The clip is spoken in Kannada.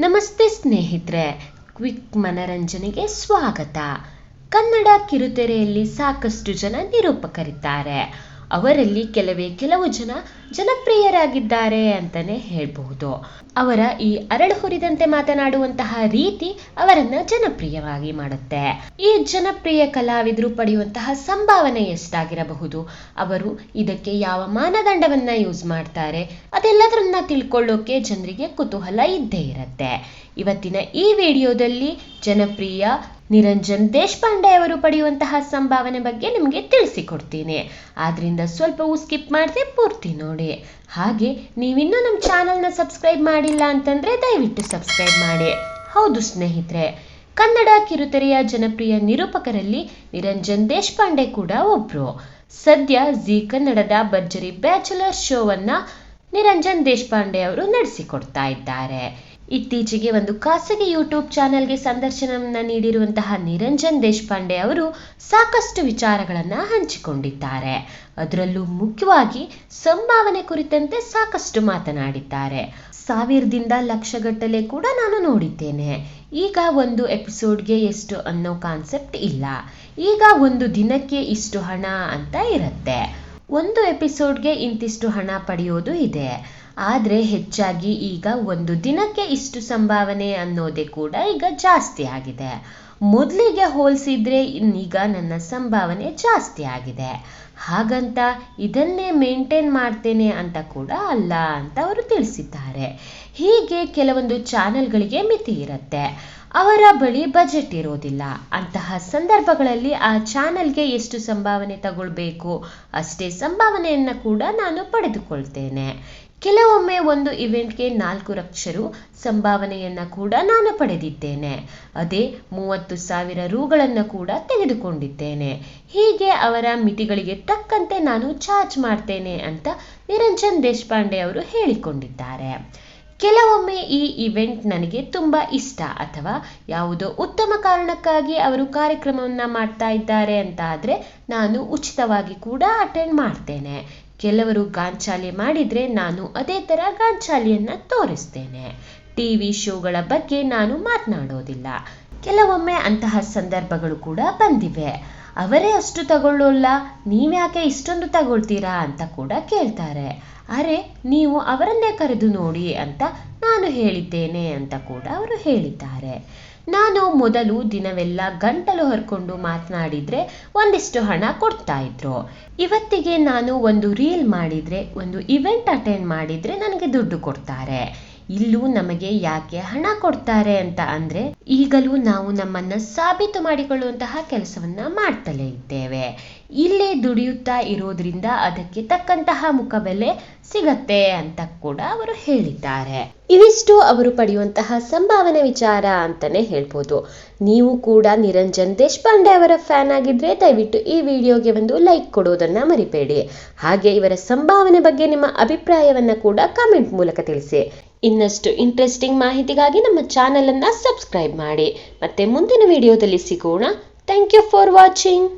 ನಮಸ್ತೆ ಸ್ನೇಹಿತರೆ ಕ್ವಿಕ್ ಮನರಂಜನೆಗೆ ಸ್ವಾಗತ. ಕನ್ನಡ ಕಿರುತೆರೆಯಲ್ಲಿ ಸಾಕಷ್ಟು ಜನ ನಿರೂಪಕರಿದ್ದಾರೆ. ಅವರಲ್ಲಿ ಕೆಲವೇ ಕೆಲವು ಜನ ಜನಪ್ರಿಯರಾಗಿದ್ದಾರೆ ಅಂತಾನೆ ಹೇಳಬಹುದು. ಅವರ ಈ ಅರಳು ಹುರಿದಂತೆ ಮಾತನಾಡುವಂತಹ ರೀತಿ ಅವರನ್ನ ಜನಪ್ರಿಯವಾಗಿ ಮಾಡುತ್ತೆ. ಈ ಜನಪ್ರಿಯ ಕಲಾವಿದರು ಪಡೆಯುವಂತಹ ಸಂಭಾವನೆ ಎಷ್ಟಾಗಿರಬಹುದು? ಅವರು ಇದಕ್ಕೆ ಯಾವ ಮಾನದಂಡವನ್ನ ಯೂಸ್ ಮಾಡ್ತಾರೆ? ಅದೆಲ್ಲದರನ್ನ ತಿಳ್ಕೊಳ್ಳೋಕೆ ಜನರಿಗೆ ಕುತೂಹಲ ಇದ್ದೇ ಇರತ್ತೆ. ಇವತ್ತಿನ ಈ ವಿಡಿಯೋದಲ್ಲಿ ಜನಪ್ರಿಯ ನಿರಂಜನ್ ದೇಶಪಾಂಡೆ ಅವರು ಪಡೆಯುವಂತಹ ಸಂಭಾವನೆ ಬಗ್ಗೆ ನಿಮಗೆ ತಿಳಿಸಿಕೊಡ್ತೀನಿ. ಆದ್ರಿಂದ ಸ್ವಲ್ಪವೂ ಸ್ಕಿಪ್ ಮಾಡದೆ ಪೂರ್ತಿ ನೋಡಿ. ಹಾಗೆ ನೀವಿನ್ನೂ ನಮ್ಮ ಚಾನಲ್ನ ಸಬ್ಸ್ಕ್ರೈಬ್ ಮಾಡಿಲ್ಲ ಅಂತಂದ್ರೆ ದಯವಿಟ್ಟು ಸಬ್ಸ್ಕ್ರೈಬ್ ಮಾಡಿ. ಹೌದು ಸ್ನೇಹಿತರೆ, ಕನ್ನಡ ಕಿರುತೆರೆಯ ಜನಪ್ರಿಯ ನಿರೂಪಕರಲ್ಲಿ ನಿರಂಜನ್ ದೇಶಪಾಂಡೆ ಕೂಡ ಒಬ್ರು. ಸದ್ಯ ಜಿ ಕನ್ನಡದ ಭರ್ಜರಿ ಬ್ಯಾಚುಲರ್ ಶೋವನ್ನ ನಿರಂಜನ್ ದೇಶಪಾಂಡೆ ಅವರು ನಡೆಸಿಕೊಡ್ತಾ ಇದ್ದಾರೆ. ಇತ್ತೀಚೆಗೆ ಒಂದು ಖಾಸಗಿ ಯೂಟ್ಯೂಬ್ ಚಾನೆಲ್ಗೆ ಸಂದರ್ಶನವನ್ನು ನೀಡಿರುವಂತಹ ನಿರಂಜನ್ ದೇಶಪಾಂಡೆ ಅವರು ಸಾಕಷ್ಟು ವಿಚಾರಗಳನ್ನು ಹಂಚಿಕೊಂಡಿದ್ದಾರೆ. ಅದರಲ್ಲೂ ಮುಖ್ಯವಾಗಿ ಸಂಭಾವನೆ ಕುರಿತಂತೆ ಸಾಕಷ್ಟು ಮಾತನಾಡಿದ್ದಾರೆ. ಸಾವಿರದಿಂದ ಲಕ್ಷಗಟ್ಟಲೆ ಕೂಡ ನಾನು ನೋಡಿದ್ದೇನೆ. ಈಗ ಒಂದು ಎಪಿಸೋಡ್ಗೆ ಎಷ್ಟು ಅನ್ನೋ ಕಾನ್ಸೆಪ್ಟ್ ಇಲ್ಲ. ಈಗ ಒಂದು ದಿನಕ್ಕೆ ಇಷ್ಟು ಹಣ ಅಂತ ಇರುತ್ತೆ. ಒಂದು ಎಪಿಸೋಡ್ಗೆ ಇಂತಿಷ್ಟು ಹಣ ಪಡೆಯೋದು ಇದೆ. ಆದರೆ ಹೆಚ್ಚಾಗಿ ಈಗ ಒಂದು ದಿನಕ್ಕೆ ಇಷ್ಟು ಸಂಭಾವನೆ ಅನ್ನೋದೇ ಕೂಡ ಈಗ ಜಾಸ್ತಿ ಆಗಿದೆ. ಮೊದಲಿಗೆ ಹೋಲಿಸಿದ್ರೆ ಇನ್ನೀಗ ನನ್ನ ಸಂಭಾವನೆ ಜಾಸ್ತಿ ಆಗಿದೆ. ಹಾಗಂತ ಇದನ್ನೇ ಮೇಂಟೈನ್ ಮಾಡ್ತೇನೆ ಅಂತ ಕೂಡ ಅಲ್ಲ ಅಂತ ಅವರು ತಿಳಿಸಿದ್ದಾರೆ. ಹೀಗೆ ಕೆಲವೊಂದು ಚಾನೆಲ್ಗಳಿಗೆ ಮಿತಿ ಇರುತ್ತೆ. ಅವರ ಬಳಿ ಬಜೆಟ್ ಇರೋದಿಲ್ಲ. ಅಂತಹ ಸಂದರ್ಭಗಳಲ್ಲಿ ಆ ಚಾನೆಲ್ಗೆ ಎಷ್ಟು ಸಂಭಾವನೆ ತಗೊಳ್ಬೇಕು ಅಷ್ಟೇ ಸಂಭಾವನೆಯನ್ನು ಕೂಡ ನಾನು ಪಡೆದುಕೊಳ್ತೇನೆ. ಕೆಲವೊಮ್ಮೆ ಒಂದು ಇವೆಂಟ್ಗೆ ನಾಲ್ಕು ರಕ್ಷರು ಸಂಭಾವನೆಯನ್ನ ಕೂಡ ನಾನು ಪಡೆದಿದ್ದೇನೆ. ಅದೇ ಮೂವತ್ತು ಸಾವಿರ ರೂಗಳನ್ನು ಕೂಡ ತೆಗೆದುಕೊಂಡಿದ್ದೇನೆ. ಹೀಗೆ ಅವರ ಮಿತಿಗಳಿಗೆ ತಕ್ಕಂತೆ ನಾನು ಚಾರ್ಜ್ ಮಾಡ್ತೇನೆ ಅಂತ ನಿರಂಜನ್ ದೇಶಪಾಂಡೆ ಅವರು ಹೇಳಿಕೊಂಡಿದ್ದಾರೆ. ಕೆಲವೊಮ್ಮೆ ಈ ಇವೆಂಟ್ ನನಗೆ ತುಂಬ ಇಷ್ಟ ಅಥವಾ ಯಾವುದೋ ಉತ್ತಮ ಕಾರಣಕ್ಕಾಗಿ ಅವರು ಕಾರ್ಯಕ್ರಮವನ್ನು ಮಾಡ್ತಾ ಇದ್ದಾರೆ ಅಂತ ಆದರೆ ನಾನು ಉಚಿತವಾಗಿ ಕೂಡ ಅಟೆಂಡ್ ಮಾಡ್ತೇನೆ. ಕೆಲವರು ಗಾಂಚಾಲಿ ಮಾಡಿದರೆ ನಾನು ಅದೇ ಥರ ಗಾಂಚಾಲಿಯನ್ನ ತೋರಿಸ್ತೇನೆ. ಟಿ ವಿ ಶೋಗಳ ಬಗ್ಗೆ ನಾನು ಮಾತನಾಡೋದಿಲ್ಲ. ಕೆಲವೊಮ್ಮೆ ಅಂತಹ ಸಂದರ್ಭಗಳು ಕೂಡ ಬಂದಿವೆ. ಅವರೇ ಅಷ್ಟು ತಗೊಳ್ಳೋಲ್ಲ, ನೀವ್ಯಾಕೆ ಇಷ್ಟೊಂದು ತಗೊಳ್ತೀರಾ ಅಂತ ಕೂಡ ಕೇಳ್ತಾರೆ. ಅರೆ, ನೀವು ಅವರನ್ನೇ ಕರೆದು ನೋಡಿ ಅಂತ ನಾನು ಹೇಳಿದ್ದೇನೆ ಅಂತ ಕೂಡ ಅವರು ಹೇಳಿದ್ದಾರೆ. ನಾನು ಮೊದಲು ದಿನವೆಲ್ಲ ಗಂಟಲು ಹರ್ಕೊಂಡು ಮಾತನಾಡಿದ್ರೆ ಒಂದಿಷ್ಟು ಹಣ ಕೊಡ್ತಾ ಇದ್ರು. ಇವತ್ತಿಗೆ ನಾನು ಒಂದು ರೀಲ್ ಮಾಡಿದ್ರೆ, ಒಂದು ಇವೆಂಟ್ ಅಟೆಂಡ್ ಮಾಡಿದ್ರೆ ನನಗೆ ದುಡ್ಡು ಕೊಡ್ತಾರೆ. ಇಲ್ಲೂ ನಮಗೆ ಯಾಕೆ ಹಣ ಕೊಡ್ತಾರೆ ಅಂತ ಅಂದ್ರೆ ಈಗಲೂ ನಾವು ನಮ್ಮನ್ನ ಸಾಬೀತು ಮಾಡಿಕೊಳ್ಳುವಂತಹ ಕೆಲಸವನ್ನ ಮಾಡ್ತಲೇ ಇದ್ದೇವೆ. ಇಲ್ಲೇ ದುಡಿಯುತ್ತಾ ಇರೋದ್ರಿಂದ ಅದಕ್ಕೆ ತಕ್ಕಂತಹ ಮುಖಬೆಲೆ ಸಿಗತ್ತೆ ಅಂತ ಕೂಡ ಅವರು ಹೇಳಿದ್ದಾರೆ. ಇವಿಷ್ಟು ಅವರು ಪಡೆಯುವಂತಹ ಸಂಭಾವನೆ ವಿಚಾರ ಅಂತಾನೆ ಹೇಳ್ಬೋದು. ನೀವು ಕೂಡ ನಿರಂಜನ್ ದೇಶಪಾಂಡೆ ಅವರ ಫ್ಯಾನ್ ಆಗಿದ್ರೆ ದಯವಿಟ್ಟು ಈ ವಿಡಿಯೋಗೆ ಒಂದು ಲೈಕ್ ಕೊಡೋದನ್ನ ಮರಿಬೇಡಿ. ಹಾಗೆ ಇವರ ಸಂಭಾವನೆ ಬಗ್ಗೆ ನಿಮ್ಮ ಅಭಿಪ್ರಾಯವನ್ನ ಕೂಡ ಕಾಮೆಂಟ್ ಮೂಲಕ ತಿಳಿಸಿ. ಇನ್ನಷ್ಟು ಇಂಟ್ರೆಸ್ಟಿಂಗ್ ಮಾಹಿತಿಗಾಗಿ ನಮ್ಮ ಚಾನೆಲ್ ಅನ್ನ ಸಬ್ಸ್ಕ್ರೈಬ್ ಮಾಡಿ. ಮತ್ತೆ ಮುಂದಿನ ವಿಡಿಯೋದಲ್ಲಿ ಸಿಗೋಣ. Thank you for watching